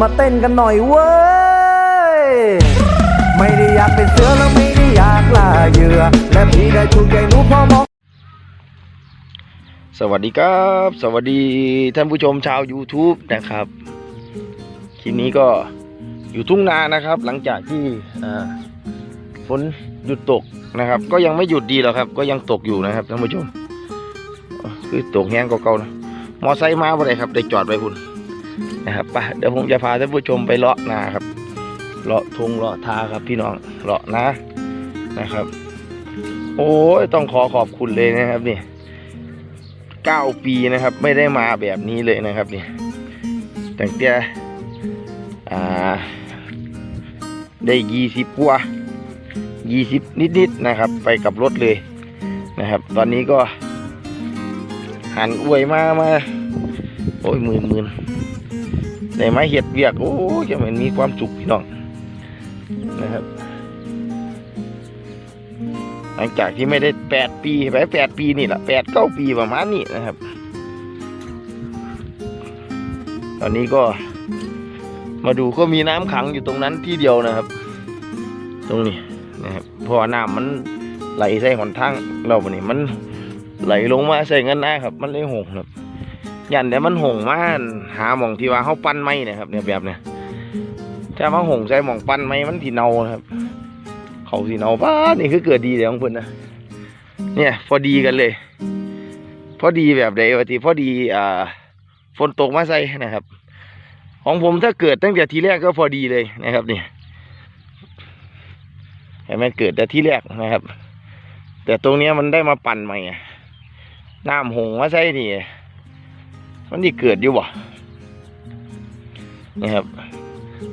มาเต้นกันหน่อยเว้ย ไม่ได้อยากเป็นเสือแล้วไม่ได้อยากล่าเหยื่อ และพี่ได้ถูกใจหนูพอมองสวัสดีครับ สวัสดีท่านผู้ชมชาว YouTube นะครับ คลิปนี้ก็อยู่ทุ่งนานะครับ หลังจากที่ฝนหยุดตกนะครับ ก็ยังไม่หยุดดีหรอกครับ ก็ยังตกอยู่นะครับท่านผู้ชม คือตกแห้งกาเก่านะ มอไซค์มาบ่ได้ครับ ได้จอดไว้พุ่น นะครับไปเดี๋ยวผมจะพาท่านผู้ชมไปเลาะนาครับ เลาะทงเลาะทาครับพี่น้องเลาะนานะครับ โอ้ยต้องขอขอบคุณเลยนะครับนี่เก้าปีนะครับ ไม่ได้มาแบบนี้เลยนะครับนี่ตั้งแต่อ่าได้ยี่สิบกว่ายี่สิบนิดๆนะครับ ไปกับรถเลยนะครับ ตอนนี้ก็หันอวยมามาโอ้ยหมื่นหมื่น ได้มาเห็ดเวียก โอ้ยจะเหมือนมีความสุขพี่น้องนะครับ หลังจากที่ไม่ได้แปดปีไปแปดปีนี่แหละแปดเก้าปีประมาณนี้นะครับ ตอนนี้ก็มาดูก็มีน้ำขังอยู่ตรงนั้นที่เดียวนะครับ ตรงนี้นะครับพราะว่าน้ำมันไหลใส่หนทางเราบนี้มันไหลลงมาใส่เงินนะครับ มันเลยหงครับ ยันแต่มันหงมาหาหมองที่ว่าเขาปั้นไม้นะครับ เนี่ยแบบเนี้ยถ้ามาหงใสหมองปั้นไม้มันที่เนาครับ เขาสีเนาป้านี่คือเกิดดีเลยของเพิ่นนะเนี่ย พอดีกันเลย พอดีแบบใดวะทีพอดีอ่าฝนตกมาใส่นะครับ ของผมถ้าเกิดตั้งแต่ทีแรกก็พอดีเลยนะครับเนี่ยเห็นไหมเกิดแต่ที่แรกนะครับ แต่ตรงเนี้ยมันได้มาปั่นใหม่น้ำหงมาใส่นี่ มันนี่เกิดอยู่บ่นะครับ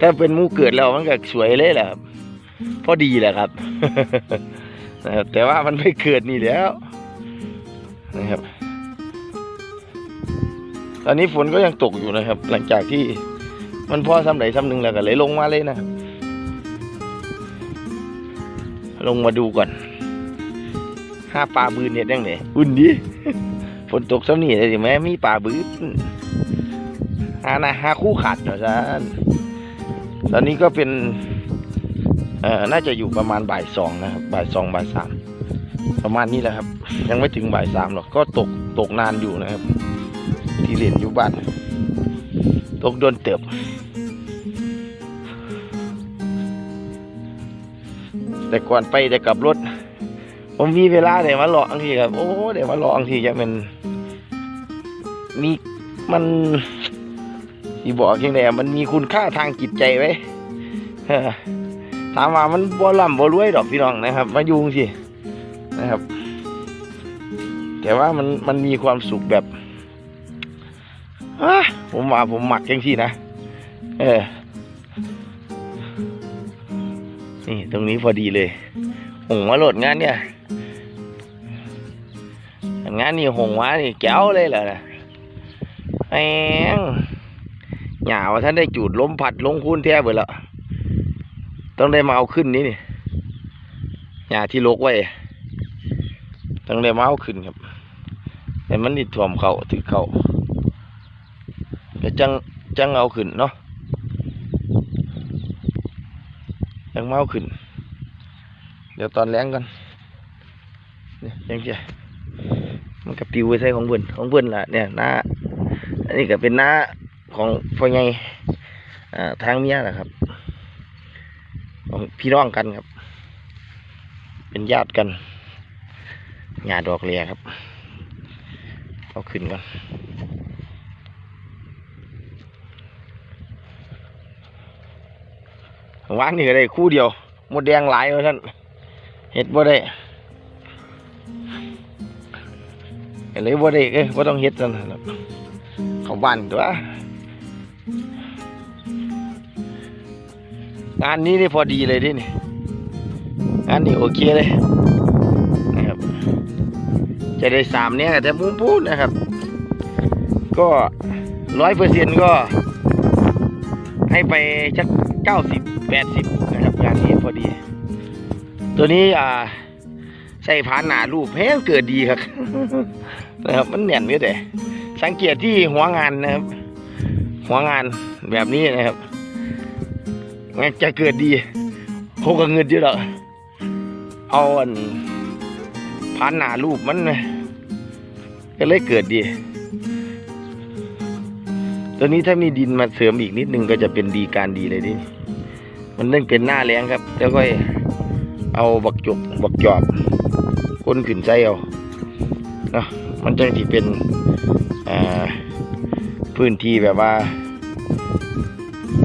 ถ้าเป็นมูเกิดแล้วมันก็สวยเลยแหละครับพอดีแหละครับนะครับ แต่ว่ามันไม่เกิดนี่แล้วนะครับ ตอนนี้ฝนก็ยังตกอยู่นะครับ หลังจากที่มันพอซ้ำไหนซ้ำหนึ่งแล้วก็เลยลงมาเลยนะ ลงมาดูก่อนห้าปลาบืนเนี่ยยังไงอุ่นดี ฝนตกซ้ำนี่เลยสิแม่มีปลาบืนหานะหาคู่ขาดเหรอจ๊ะตอนนี้ก็เป็นเอ่อน่าจะอยู่ประมาณบ่ายสองนะครับบ่ายสองบ่ายสามประมาณนี้แหละครับ ยังไม่ถึงบ่ายสามหรอกก็ตกตกนานอยู่นะครับ ที่เรียนอยู่บ้าน ตกโดนเติบแต่ก่อนไปแต่กลับรถ ผมมีเวลาเดี๋ยวมาหลอกอังทีครับโอ้เดี๋ยวมาหลอกอังทีจะเป็นมีมันที่บอกยังไงมันมีคุณค่าทางจิตใจไว้ถามว่ามันบ่ล่ำบ่รวยดอกพี่น้องนะครับ มายุงสินะครับ แต่ว่ามันมันมีความสุขแบบอะผมว่าผมหมักจังซี่นะเออนี่ตรงนี้พอดีเลยหงมาโหลดงานเนี่ย งานนี่หงมานี่แก้วเลยเหรอนะแหงหยาว่าท่านได้จูดล้มผัดลงคูนแท้เบิดล้วต้องได้มาเอาขึ้นนี่นี่หญ้าที่ลกไว้ต้องได้มาเอาขึ้นครับ แต่มันนี่ถ่วมเขาถือเขาก็จังจังเอาขึ้นเนาะจังมาเอาขึ้น เดี๋ยวตอนแรงกันนี่ยังเจี มันกับปิวไปใส่ของเพื่อนของเพื่อนล่ะเนี่ยหน้าอันนี้ก็เป็นหน้าของพ่อใหญ่ทางเมียแหละครับ ของพี่น้องกันครับ เป็นญาติกันญาดอกเลียครับ เอาขึ้นก่อนวางนี่ก็ได้คู่เดียว หมดแดงหลายว่าท่านเห็ดบ่ได้ เลยบ่ได้เอ้ยบ่ต้องเห็ดนั่นน่ะเขาบ้านตัวงานนี้นี่พอดีเลยดินี่งานนี้โอเคเลยนะครับ จะได้สามเนี่ยแต่มุมพูดนะครับ ก็ร้อยเปอร์เซ็นต์ก็ ให้ไปสักเก้าสิบแปดสิบนะครับงานนี้พอดี ตัวนี้อ่าใส่ผานหนารูปแพงเกิดดีครับ นะครับมันแน่นไว้แต่สังเกตที่หัวงานนะครับ หัวงานแบบนี้นะครับงั้นจะเกิดดีคงกับเงินเยอะหรอกเอาอันพันหนารูปมันก็เลยเกิดดี ตัวนี้ถ้ามีดินมาเสริมอีกนิดนึงก็จะเป็นดีการดีเลยดิมันเรื่องเป็นหน้าแรงครับ แล้วก็เอาบักจกบักจอบก้นขึ้นใจเอาเนาะ มันจะที่เป็นพื้นที่แบบว่า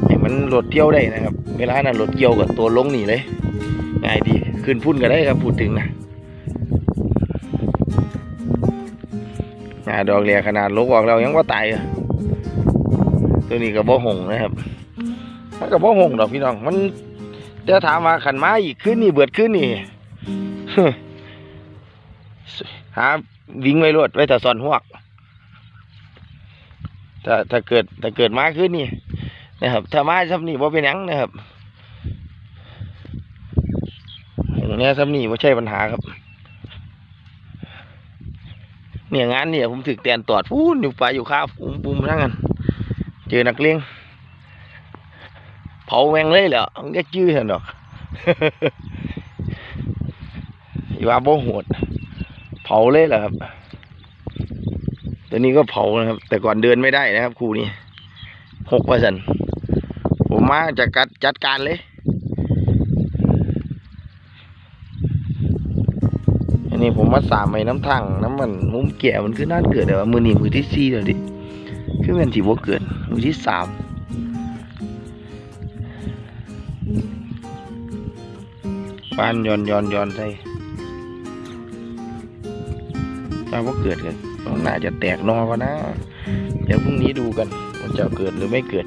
ให้มันรถเที่ยวได้นะครับ เวลานั้นรถเกี่ยวกับตัวลงนี่เลยง่ายดีขึ้นพุ่นก็ได้ครับพูดถึงนะงาดอกเรียขนาดลกออกเรายังว่าตายอะตัวนี้ก็บ่หงนะครับมันก็บ่หงดอกพี่น้องมันจะถามว่าขันไม้อีกขึ้นนี่เบิดขึ้นนี่หา วิ่งไว้รวดไว้แต่ซอนหวกถ้าถ้าเกิดถ้าเกิดมาขึ้นนี่นะครับ ถ้ามาซ้ำนี่บ่เป็นยังนะครับอย่างนี้ซ้ำนี่ไม่ใช่ปัญหาครับ เนี่ยงานเนี่ยผมถึกแตนตอดพูนอยู่ไปอยู่ข้าวปุ้มปุ้มทั้งนั้นเจอนักเลงเผาแมงเลยเหรอมันก็จื้อเห็นดอก อย่าว่าโบโหด เผาเลยเหรอครับ ตัวนี้ก็เผานะครับ แต่ก่อนเดินไม่ได้นะครับครูนี้หกเปอร์เซ็นผมมาจะกัดจัดการเลยอันนี้ผมมาสามไม้น้ำทางน้ำมันมุมแก่มันคือน่าเกิดแต่ว่ามือนีมือที่สี่แล้วดิคือเป็นที่ว่าเกิดมือที่สามปานย้อนย้อนย้อนใส่าว่าเกิดกันน่าจะแตกนอก็นะ เดี๋ยวพรุ่งนี้ดูกันมันจะเกิดหรือไม่เกิด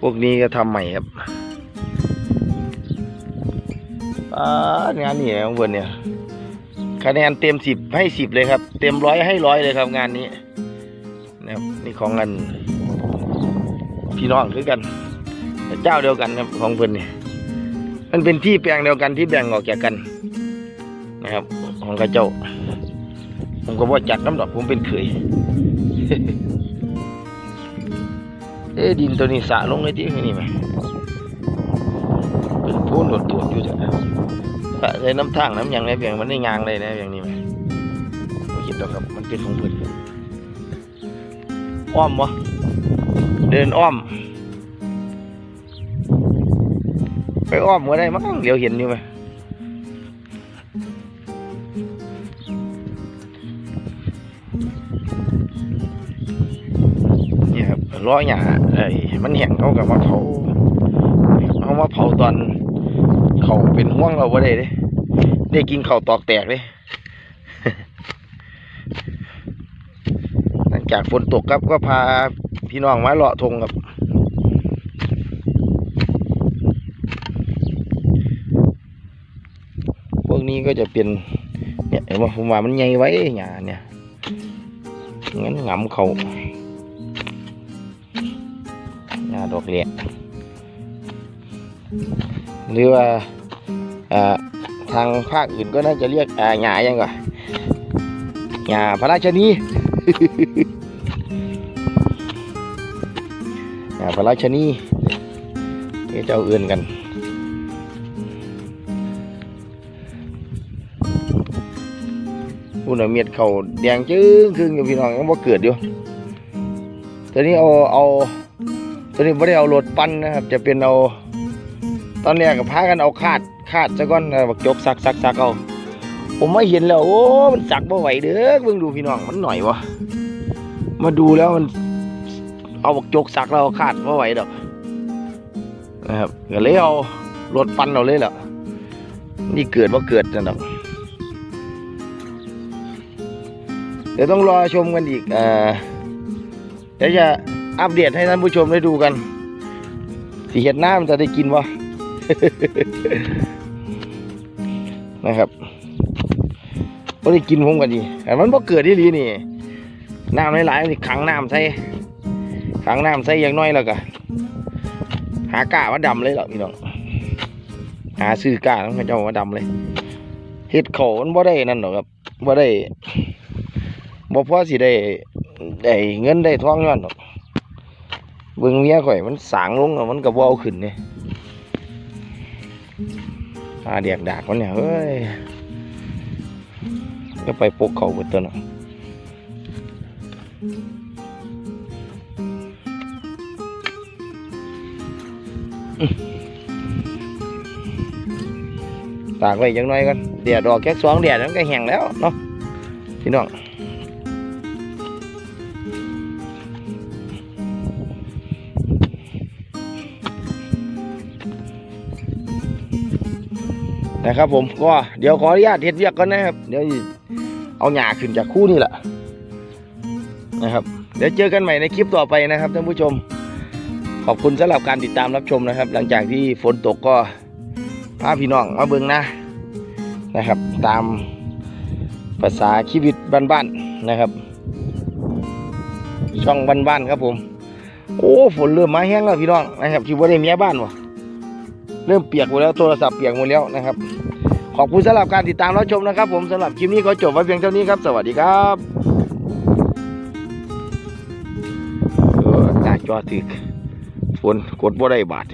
พวกนี้ก็ทำใหม่ครับงานนี่ของเพื่อนเนี่ย คะแนนเต็มสิบให้สิบเลยครับ เต็มร้อยให้ร้อยเลยครับงานนี้นะครับนี่ของกันพี่น้องคือกัน เจ้าเดียวกันครับของเพื่อนนี่ย มันเป็นที่แปลงเดียวกันที่แบ่งออกจากกัน นะครับ ของข้าเจ้า ผมก็ว่าจัดน้ำดอกผมเป็นเขยเอ้ดินตัวนี้สะลงเลยที่นี่ไหมเป็นพูนโดดๆอยู่จ้ะถ้าใช้น้ำทางน้ำยังในเพียงมันได้ยางเลยนะอย่างนี้ไหมไม่คิดหรอกครับมันเป็นของเพื่อนอ้อมวะเดินอ้อม ไปอ้อมก็ได้มั้งเดี๋ยวเห็นอยู่ไหมนี่ครับล้อหยาไอ้มันแห้งเขากับมาเผาเอามาเผาตอนเขาเป็นห่วงเราบ่ได้เด้ได้กินข้าวตอกแตกเลยหลังจากฝนตกครับก็พาพี่น้องมาเลาะทงครับ พว กนี้ก็จะเป็นเนี่ยเห็นว่าผมว่ามันใหญ่ไว้หยาเนี่ยงั้นงำเขาหญ้าดอกเลี้ยหรือว่าทางภาคอื่นก็น่าจะเรียกอ่าหญ้ายังก่อนหญ้าพระราชนีหญ้าพระราชนีที่เจ้าเอื่นกัน อุ่นเอเมียดเขาแดงจึ้งครึ่งอยู่พี่น้องยังบ่เกิดอยู่ตอนนี้เอาเอาตอนนี้ไม่ได้เอารถปั้นนะครับ จะเป็นเอา ตอนแรกก็พากันเอาคาดคาดซะก่อนแล้วบักจกซักซักซักเอาผมไม่เห็นแล้วโอ้มันซักบ่ไหวเด้อเบิ่งดูพี่น้องมันหน่อยวะมาดูแล้วมัน เอาบักจกซักแล้วเอาคาดบ่ไหวดอกนะครับก็เลยเอารถปั้นเอาเลยแหละนี่เกิดว่าเกิดจังดอก เดี๋ยวต้องรอชมกันอีกอ่าเดี๋ยวจะอัปเดตให้ท่านผู้ชมได้ดูกันสีเห็ดหน้ามันจะได้กินวะนะครับก็ได้กินผมกันดีแต่มันบ่เกิดที่ลีนี่น้ำหลายๆนี่ขังน้ำใส่ขังน้ำใส่อย่างน้อยแล้วก็หากาว่าดำเลยหรอพี่น้องหาซื้อกาต้องให้เจ้าว่าดำเลยเห็ดเขามันบ่ได้นั่นหรอกครับบ่ได้ บ่พอสิได้ได้เงินได้ทองย้อนหรอกเบิ่งเมียข่อยมันสางลงแล้วมันก็บ่เอาขึ้นนี่ยหาเดียกดากมันเนี่ยเฮ้ยก็ไปปกเขาเบิดตัวนาะอื้อตากไว้จังน้อยกันเดียดออกแค่สองเดียดมันก็แห้งแล้วเนาะพี่น้อง นะครับ ผมก็เดี๋ยวขออนุญาตเฮ็ดเวียกก่อนนะครับ เดี๋ยวเอาหญ้าขึ้นจากคู่นี่แหละนะครับ เดี๋ยวเจอกันใหม่ในคลิปต่อไปนะครับท่านผู้ชม ขอบคุณสำหรับการติดตามรับชมนะครับ หลังจากที่ฝนตกก็พาพี่น้องมาเบิ่งนะนะครับ ตามภาษาชีวิตบ้านๆนะครับ ช่องบ้านๆครับผม โอ้ฝนเริ่มมาแห้งแล้วพี่น้องนะครับคิดว่าได้เมียบ้านวะ เริ่มเปียกหมดแล้วโทรศัพท์เปียกหมดแล้วนะครับ ขอบคุณสำหรับการติดตามรับชมนะครับ ผมสำหรับคลิปนี้ก็จบไว้เพียงเท่านี้ครับ สวัสดีครับเออตาจอถึกฝนกดบ่ได้บาท